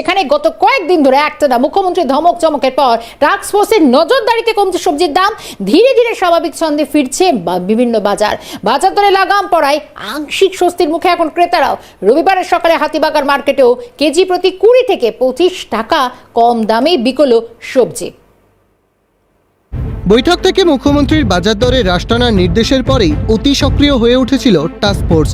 এখানে গত কয়েকদিন ধরে একটানা মুখ্যমন্ত্রী ধমক চমকের পর টাস্ক ফোর্সের নজরদারিতে কমছে সবজির দাম। ধীরে ধীরে স্বাভাবিক ছন্দে ফিরছে বিভিন্ন বাজার। বাজার দরে লাগাম পড়ায় আংশিক স্বস্তির মুখে এখন ক্রেতারাও। রবিবারের সকালে হাতিবাগার মার্কেটেও কেজি প্রতি কুড়ি থেকে পঁচিশ টাকা কম দামে বিকল সবজি। বৈঠক থেকে মুখ্যমন্ত্রীর বাজার দরে হ্রাস টানার নির্দেশের পরেই অতি সক্রিয় হয়ে উঠেছিল টাস্ক ফোর্স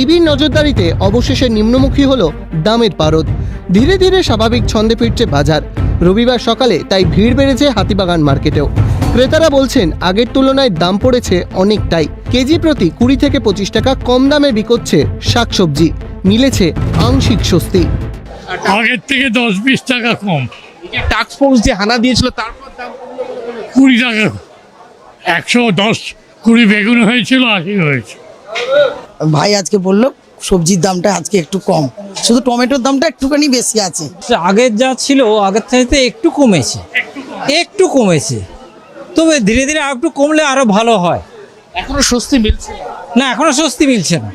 ইবির নজরদারিতে অবশেষে নিম্নমুখী হল দামের পারদ। ধীরে ধীরে স্বাভাবিক ছন্দে ফিরছে বাজার। রবিবার সকালে তাই ভিড় বেড়েছে হাতিবাগান মার্কেটেও। ক্রেতারা বলছেন আগের তুলনায় দাম পড়েছে অনেকটাই। কেজি প্রতি কুড়ি থেকে পঁচিশ টাকা কম দামে বিকোচ্ছে শাকসবজি। মিলেছে আংশিক স্বস্তি। আগের থেকে দশ বিশ টাকা কম। টাস্ক ফোর্স যে হানা দিয়েছিল তারপর দাম কুড়ি টাকা একশো দশ কুড়ি বেগুন হয়েছিল আশি হয়েছে। ভাই আজকে বলল সবজির দামটা আজকে একটু কম। শুধু টমেটোর দামটা একটুখানি বেশি আছে। আগের যা ছিল আগের থেকে একটু কমেছে। একটু কমেছে। তবে ধীরে ধীরে আর একটু কমলে আরও ভালো হয়। এখনও স্বস্তি মিলছে? না। এখনও স্বস্তি মিলছে না।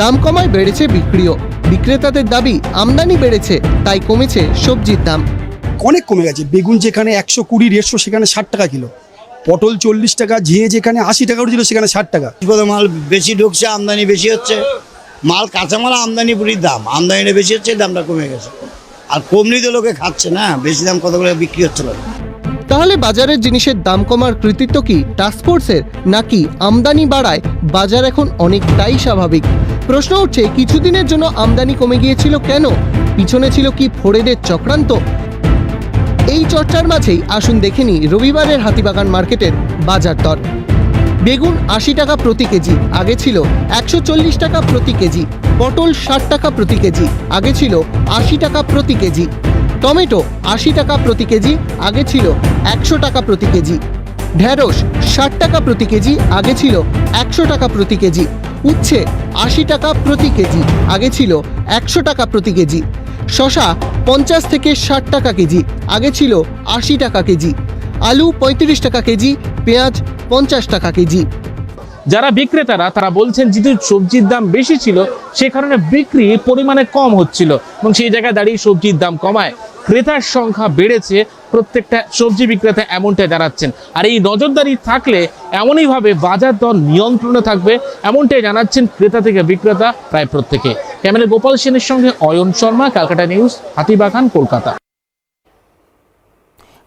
দাম কমায় বেড়েছে বিক্রিও। বিক্রেতাদের দাবি আমদানি বেড়েছে তাই কমেছে সবজির দাম। অনেক কমে গেছে। বেগুন যেখানে একশো কুড়ি দেড়শো সেখানে ষাট টাকা কিলো। পটল চল্লিশ টাকা ঝিঙে যেখানে আশি টাকা উঠেছিল সেখানে ষাট টাকা। মাল বেশি ঢুকছে আমদানি বেশি হচ্ছে। মাল কাঁচামাল আমদানি পুরির দাম। আমদানিটা বেশি হচ্ছে, দামটা কমে গেছে। আর কমনি তো লোকে খাচ্ছে না, বেশি দাম কত করে বিক্রি হচ্ছে না তাহলে বাজারের জিনিসের দাম কমার কৃতিত্ব কি টাস্কফোর্সের নাকি আমদানি বাড়ায়? বাজার এখন অনেকটাই স্বাভাবিক। প্রশ্ন উঠছে, কিছুদিনের জন্য আমদানি কমে গিয়েছিল কেন? পিছনে ছিল কি ফোরেদের চক্রান্ত? এই চর্চার মাঝেই আসুন দেখে নিই রবিবারের হাতিবাগান মার্কেটের বাজার দর। বেগুন আশি টাকা প্রতি কেজি আগে ছিল একশো চল্লিশ টাকা প্রতি কেজি পটল ষাট টাকা প্রতি কেজি আগে ছিল আশি টাকা প্রতি কেজি টমেটো আশি টাকা প্রতি কেজি আগে ছিল একশো টাকা প্রতি কেজি ঢ্যাঁড়স ষাট টাকা প্রতি কেজি আগে ছিল একশো টাকা প্রতি কেজি উচ্ছে আশি টাকা প্রতি কেজি আগে ছিল একশো টাকা প্রতি কেজি শশা পঞ্চাশ থেকে ষাট টাকা কেজি আগে ছিল আশি টাকা কেজি আলু পঁয়ত্রিশ টাকা কেজি, পেঁয়াজ পঞ্চাশ টাকা কেজি। যারা বিক্রেতারা, তারা বলছেন যেহেতু সবজির দাম বেশি ছিল, সে কারণে বিক্রি পরিমাণে কম হচ্ছিল এবং সেই জায়গায় দাঁড়িয়ে সবজির দাম কমায়। ক্রেতার সংখ্যা বেড়েছে, প্রত্যেকটা সবজি বিক্রেতা এমনটাই জানাচ্ছেন। আর এই নজরদারি থাকলে এমনইভাবে বাজার দর নিয়ন্ত্রণে থাকবে, এমনটাই জানাচ্ছেন ক্রেতা থেকে বিক্রেতা প্রায় প্রত্যেকে। ক্যামেরা গোপাল সেনের সঙ্গে অয়ন শর্মা, ক্যালকাটা নিউজ, হাতিবাগান, কলকাতা।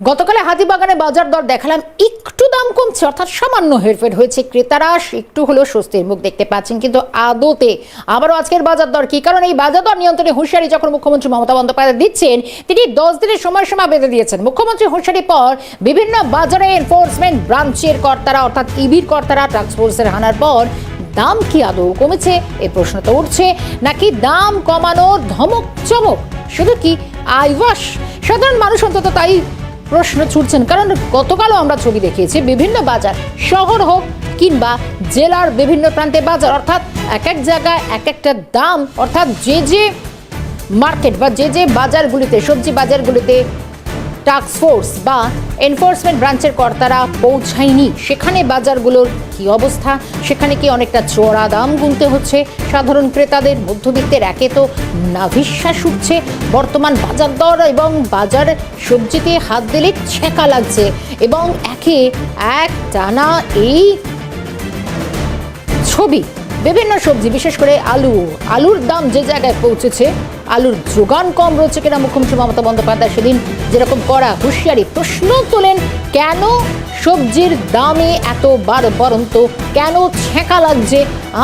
গতকালে হাতিবাগানে বাজার দর দেখালাম, একটু দাম কমছে, অর্থাৎ সামান্য হেরফের হয়েছে। ক্রেতারা একটু হলেও স্বস্তির মুখ দেখতে পাচ্ছেন, কিন্তু আদতে আবারও আজকের বাজার দর কি? কারণ এই বাজার দর নিয়ন্ত্রণে হুঁশিয়ারি যখন মুখ্যমন্ত্রী মমতা বন্দ্যোপাধ্যায় দিচ্ছেন, তিনি দশ দিনের সময়সীমা বেঁধে দিয়েছেন। মুখ্যমন্ত্রী হুঁশিয়ারির পর বিভিন্ন বাজারে এনফোর্সমেন্ট ব্রাঞ্চের কর্তারা, অর্থাৎ ইবির কর্তারা ফোর্সের হানার পর দাম কি আদৌ কমেছে? এই প্রশ্ন তো উঠছে। নাকি দাম কমানোর ধমক চমক শুধু কি আইওয়াস? সাধারণ মানুষ অন্তত তাই প্রশ্ন ছুটছেন কারণ গতকালও আমরা ছবি দেখিয়েছি, বিভিন্ন বাজার, শহর হোক কিংবা জেলার বিভিন্ন প্রান্তে বাজার, অর্থাৎ এক এক জায়গায় এক একটা দাম, অর্থাৎ যে যে মার্কেট বা যে যে বাজারগুলিতে, সবজি বাজারগুলিতে টাস্ক ফোর্স বা এনফোর্সমেন্ট ব্রাঞ্চের কর্তারা পৌঁছায়নি। সেখানে বাজারগুলোর কি অবস্থা? সেখানে কি অনেকটা চড়া দাম গুনতে হচ্ছে? সাধারণ ক্রেতাদের মধ্যবিত্তের একে তো নাভিশ্বাস উঠছে। বর্তমান বাজার দর এবং বাজার সবজিতে হাত দিলে ছেঁকা লাগছে এবং একে এক টানা এই ছবি বিভিন্ন সবজি, বিশেষ করে আলু। আলুর দাম যে জায়গায় পৌঁছেছে, আলুর যোগান কম রয়েছে কিনা মুখ্যমন্ত্রী মমতা বন্দ্যোপাধ্যায় সেদিন যেরকম করা হুঁশিয়ারি প্রশ্ন তোলেন, কেন সবজির দামে এত বার বরন্ত, কেন ছেঁকা লাগছে?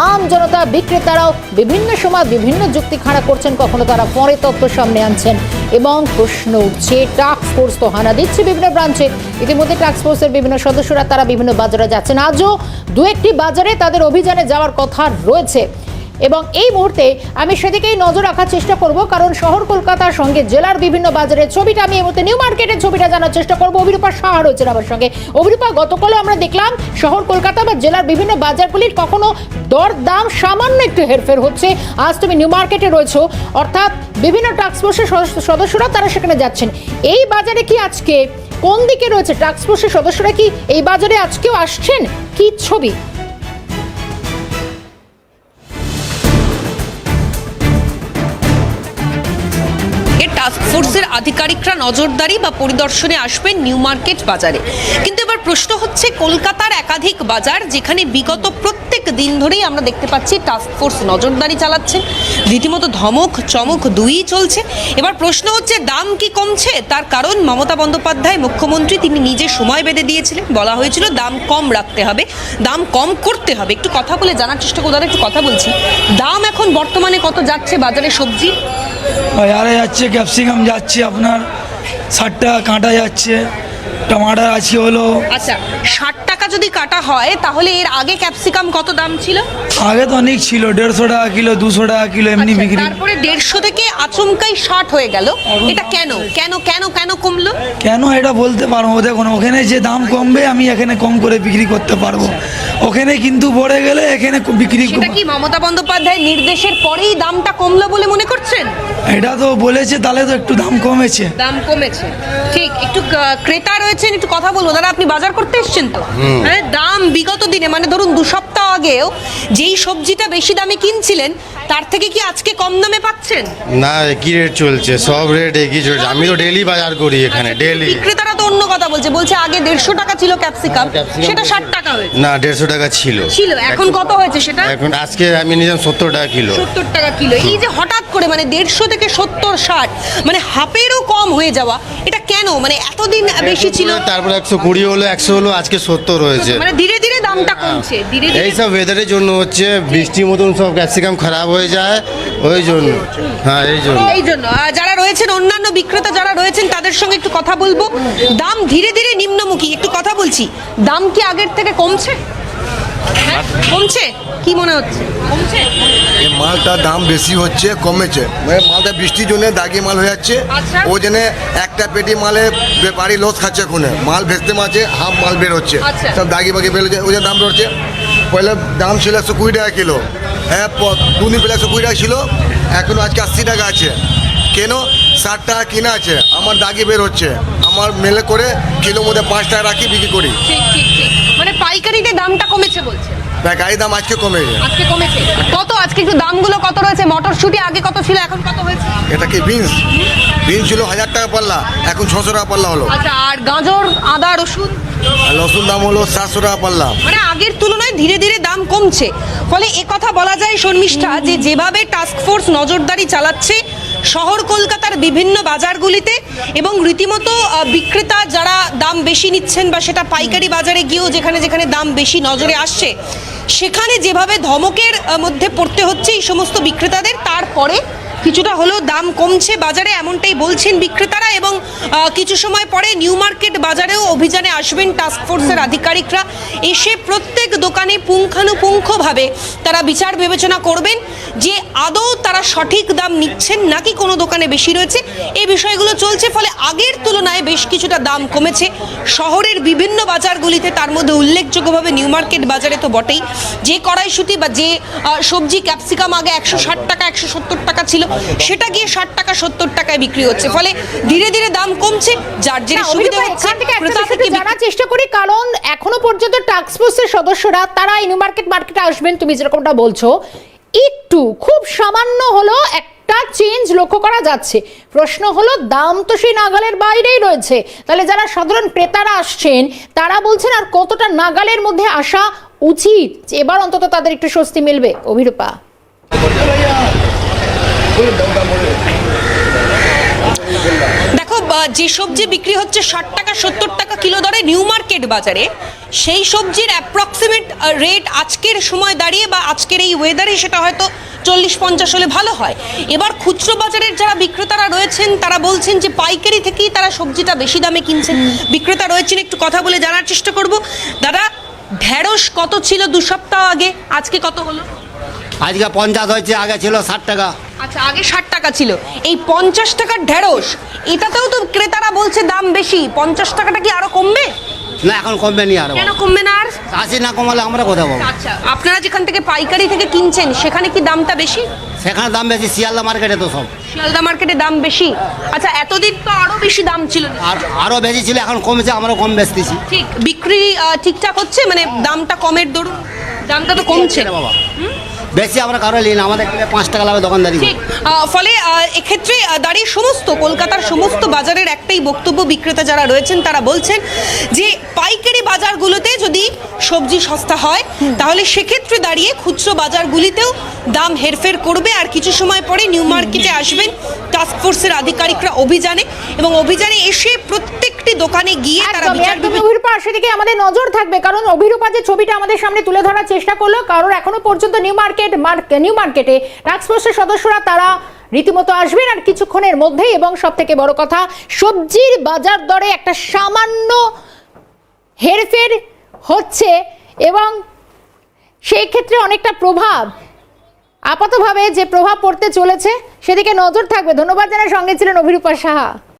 আম জনতা বিক্রেতারাও বিভিন্ন সময় বিভিন্ন যুক্তি খাড়া করছেন, কখনো তারা পরে তথ্য সামনে আনছেন। এবং প্রশ্ন উঠছে টাস্ক ফোর্স তো হানা দিচ্ছে বিভিন্ন ব্রাঞ্চে। ইতিমধ্যে ফোর্সের বিভিন্ন সদস্যরা, তারা বিভিন্ন বাজারে যাচ্ছেন। আজও দু একটি বাজারে তাদের অভিযানে যাওয়ার কথা রয়েছে। এবং এই মুহূর্তে আমি সেদিকেই নজর রাখার চেষ্টা করব, কারণ শহর কলকাতার সঙ্গে জেলার বিভিন্ন বাজারের ছবিটা আমি এই মুহূর্তে নিউ মার্কেটের ছবিটা জানার চেষ্টা করব। অভিরূপা সাহা রয়েছেন আমার সঙ্গে। অভিরূপা, গতকালও আমরা দেখলাম শহর কলকাতা বা জেলার বিভিন্ন বাজারগুলির কখনো দর দাম সামান্য একটু হেরফের হচ্ছে। আজ তুমি নিউ মার্কেটে রয়েছো, অর্থাৎ বিভিন্ন টাস্ক ফোর্সের সদস্য- সদস্যরা তারা সেখানে যাচ্ছেন। এই বাজারে কি আজকে কোন দিকে রয়েছে টাস্ক ফোর্সের সদস্যরা কি এই বাজারে আজকেও আসছেন? কি ছবি? এর টাস্ক টাস্ক ফোর্সের আধিকারিকরা নজরদারি বা পরিদর্শনে আসবেন নিউ মার্কেট বাজারে। কিন্তু এবার প্রশ্ন হচ্ছে কলকাতার একাধিক বাজার যেখানে বিগত প্রত্যেক দিন ধরেই আমরা দেখতে পাচ্ছি টাস্ক ফোর্স নজরদারি চালাচ্ছে। রীতিমতো ধমক, চমক দুইই চলছে। এবার প্রশ্ন হচ্ছে দাম কি কমছে? তার কারণ মমতা বন্দ্যোপাধ্যায়, মুখ্যমন্ত্রী, তিনি নিজে সময় বেঁধে দিয়েছিলেন। বলা হয়েছিল দাম কম রাখতে হবে, দাম কম করতে হবে। একটু কথা বলে জানার চেষ্টা দাদা, একটু কথা বলছি। দাম এখন বর্তমানে কত যাচ্ছে বাজারে সবজি? বাজারে যাচ্ছে ক্যাপসিকাম যাচ্ছে আপনার ষাটটা কাঁটা যাচ্ছে টমাটার আছে হলো আচ্ছা ষাট যদি কাটা হয় তাহলে এর আগে ক্যাপসিকাম কত দাম ছিল? আগে তো অনেক ছিল দেড়শো টাকা কিলো দুশো টাকা কিলো এমনি আচ্ছা, বিক্রি। তারপরে দেড়শো থেকে আচমকাই ষাট হয়ে গেল। এটা কেন? কেন কেন কেন কমলো? কেন এটা বলতে পারব? দেখুন ওখানে যে দাম কমবে আমি এখানে কম করে বিক্রি করতে পারব। ওখানে কিন্তু পড়ে গেলে এখানে বিক্রি সেটা কি মমতা বন্দ্যোপাধ্যায় নির্দেশের পরেই দামটা কমলো বলে মনে করছেন? এটা তো বলেছে তাহলে তো একটু দাম কমেছে। দাম কমেছে। ঠিক একটু ক্রেতা রয়েছেন একটু কথা বলব। দাদা আপনি বাজার করতে এসেছেন তো? হ্যাঁ দাম বিগত দিনে মানে ধরুন দু সপ্তাহ আগেও যেই সবজিটা বেশি দামে কিনছিলেন তার থেকে কি আজকে কম দামে পাচ্ছেন? না একই রেট চলছে সব রেট একই চলছে। আমি তো ডেলি বাজার করি এখানে ডেলি বিক্রেতারা তো অন্য কথা বলছে বলছে আগে দেড়শো টাকা ছিল ক্যাপসিকাম ক্যাপসিকাম সেটা ষাট টাকা হয়েছে। না দেড়শো টাকা ছিল। ছিল এখন কত হয়েছে সেটা? এখন আজকে আমি নিলাম সত্তর টাকা কিলো। সত্তর টাকা কিলো। এই যে হঠাৎ করে মানে দেড়শো থেকে সত্তর ষাট মানে হাফেরও কম হয়ে যাওয়া এটা কেন? মানে এতদিন বেশি ছিল? তারপর একশো কুড়ি হলো একশো হলো আজকে সত্তর হয়েছে। মানে ধীরে ধীরে দামটা কমছে ধীরে ধীরে এই সব ওয়েদারের জন্য হচ্ছে বৃষ্টির মতন সব ক্যাপসিকাম খারাপ হয়ে যায় ওই জন্য। হ্যাঁ এই জন্য। এই জন্য। যারা রয়েছেন অন্যান্য বিক্রেতা যারা রয়েছেন তাদের সঙ্গে একটু কথা বলব। দাম ধীরে ধীরে নিম্নমুখী। একটু কথা বলছি। দাম কি আগের থেকে কমছে? হ্যাঁ? কমছে? কি মনে হচ্ছে? কমছে? এই মালটার দাম বেশি হচ্ছে কমেছে। মানে মালটা বৃষ্টির জন্য দাগি মাল হয়ে যাচ্ছে। আচ্ছা। ওই জন্য একটা পেটি মালে ব্যাপারি লস খাচ্ছে ওখানে মাল ভেস্তে মাছে হাফ মাল বের হচ্ছে। আচ্ছা। সব দাগি বাগি বেরোচ্ছে ওই জন্য দাম বেরোচ্ছে পয়লা দাম ছিল একশো কুড়ি টাকা কিলো। হ্যাঁ দুদিন পেলে একশো কুড়ি টাকা ছিল। এখন আজকে আশি টাকা আছে। কেন? ষাট টাকা কিনা আছে। আমার দাগি বের হচ্ছে। আমার মেলে করে কিলো মধ্যে পাঁচ টাকা রাখি বিক্রি করি। ঠিক ঠিক ঠিক। মানে পাইকারিতে দামটা কমেছে বলছে। গাড়ি দাম আজকে কমে গেছে। আজকে কমেছে। কত? আজকে একটু দামগুলো কত রয়েছে? মটরশুটি আগে কত ছিল এখন কত হয়েছে? এটা কি বিনস? বিনস ছিল হাজার টাকা পাল্লা এখন ছশো টাকা পাল্লা হলো। আচ্ছা আর গাজর আদা রসুন? আর লসুন দাম হলো সাতশো টাকা পাল্লা। মানে আগের তুলনায় ধীরে ধীরে দাম কমছে। ফলে কথা বলা যায় শর্মিষ্ঠা যে যেভাবে টাস্ক ফোর্স নজরদারি চালাচ্ছে শহর কলকাতার বিভিন্ন বাজারগুলিতে এবং রীতিমতো বিক্রেতা যারা দাম বেশি নিচ্ছেন বা সেটা পাইকারি বাজারে গিয়েও যেখানে যেখানে দাম বেশি নজরে আসছে, সেখানে যেভাবে ধমকের মধ্যে পড়তে হচ্ছে এই সমস্ত বিক্রেতাদের, তারপরে কিছুটা হলেও দাম কমছে বাজারে, এমনটাই বলছেন বিক্রেতারা এবং কিছু সময় পরে নিউ মার্কেট বাজারেও অভিযানে আসবেন টাস্ক ফোর্সের আধিকারিকরা। এসে প্রত্যেক দোকানে পুঙ্খানুপুঙ্খভাবে তারা বিচার বিবেচনা করবেন যে আদৌ তারা সঠিক দাম নিচ্ছেন নাকি কোনো দোকানে বেশি রয়েছে। এই বিষয়গুলো চলছে, ফলে আগের তুলনায় বেশ কিছুটা দাম কমেছে। শহরের বিভিন্ন বাজারগুলিতে তার মধ্যে উল্লেখযোগ্যভাবে নিউ মার্কেট বাজারে তো বটেই। যে কড়াইশুটি বা যে সবজি ক্যাপসিকাম আগে একশো ষাট টাকা, একশো সত্তর টাকা ছিল সেটা গিয়ে ষাট টাকা সত্তর টাকায় বিক্রি হচ্ছে। ফলে ধীরে ধীরে দাম কমছে যার যে সুবিধা হচ্ছে ক্রেতা থেকে জানার চেষ্টা করি কারণ এখনও পর্যন্ত টাস্ক ফোর্সের সদস্যরা তারা ইনু মার্কেট মার্কেটে আসবেন তুমি যেরকমটা বলছো একটু খুব সামান্য হলো একটা চেঞ্জ লক্ষ্য করা যাচ্ছে। প্রশ্ন হলো দাম তো সেই নাগালের বাইরেই রয়েছে। তাহলে যারা সাধারণ ক্রেতারা আসছেন তারা বলছেন আর কতটা নাগালের মধ্যে আসা উচিত? এবার অন্তত তাদের একটু স্বস্তি মিলবে অভিরূপা। দেখো যে সবজি বিক্রি হচ্ছে ষাট টাকা, সত্তর টাকা কিলো দরে নিউ মার্কেট বাজারে, সেই সবজির অ্যাপ্রক্সিমেট রেট আজকের সময় দাঁড়িয়ে বা আজকের এই ওয়েদারে সেটা হয়তো চল্লিশ পঞ্চাশ হলে ভালো হয়। এবার খুচরো বাজারের যারা বিক্রেতারা রয়েছেন, তারা বলছেন যে পাইকারি থেকেই তারা সবজিটা বেশি দামে কিনছেন। বিক্রেতা রয়েছেন, একটু কথা বলে জানার চেষ্টা করব। দাদা, ঢেঁড়স কত ছিল দু সপ্তাহ আগে? আজকে কত হলো? আজকে পঞ্চাশ হয়েছে, আগে ছিল ষাট টাকা। আচ্ছা আগে ষাট টাকা ছিল। এই পঞ্চাশ টাকার ঢেঁড়স এটাতেও তো ক্রেতারা বলছে দাম বেশি। পঞ্চাশ টাকাটা কি আরও কমবে? না এখন কমবে নি আর। কেন কমবে না আর? আশি না কমালে আমরা কোথাও পাবো? আচ্ছা আপনারা যেখান থেকে পাইকারি থেকে কিনছেন সেখানে কি দামটা বেশি? সেখানে দাম বেশি শিয়ালদা মার্কেটে তো সব। শিয়ালদা মার্কেটে দাম বেশি। আচ্ছা এতদিন তো আরও বেশি দাম ছিল। আর আরও বেশি ছিল এখন কমেছে আমরাও কম বেচতেছি। ঠিক বিক্রি ঠিকঠাক হচ্ছে? মানে দামটা কমের দরুন। দামটা তো কমছে। না বাবা। বেশি আমরা কারও নিই না আমাদের পাঁচ টাকা লাভে দোকানদারি ঠিক। আহ, ফলে আহ, এক্ষেত্রে আহ, দাঁড়িয়ে সমস্ত কলকাতার সমস্ত বাজারের একটাই বক্তব্য বিক্রেতা যারা রয়েছেন তারা বলছেন যে পাইকারি বাজারগুলোতে যদি সবজি সস্তা হয় তাহলে সেক্ষেত্রে দাঁড়িয়ে খুচরো বাজারগুলিতেও দাম হেরফের করবে। আর কিছু সময় পরে নিউ মার্কেটে আসবেন। টাস্কফোর্সের আধিকারিকরা অভিযানে এবং অভিযানে এসে প্রত্যেকটি দোকানে গিয়ে তারা একদমই অভিরূপা সেদিকে আমাদের নজর থাকবে কারণ অভিরূপা যে ছবিটা আমাদের সামনে তুলে ধরার চেষ্টা করল কারণ এখনও পর্যন্ত নিউ মার্কেট নিউ মার্কেটে টাস্কফোর্সের সদস্যরা তারা রীতিমতো আসবেন আর কিছুক্ষণের মধ্যেই এবং সব থেকে বড় কথা সবজির বাজার দরে একটা সামান্য হেরফের হচ্ছে এবং সেই ক্ষেত্রে অনেকটা প্রভাব। আপাতভাবে যে প্রভাব পড়তে চলেছে সেদিকে নজর থাকবে। ধন্যবাদ জানার সঙ্গে ছিলেন অভিরূপা সাহা।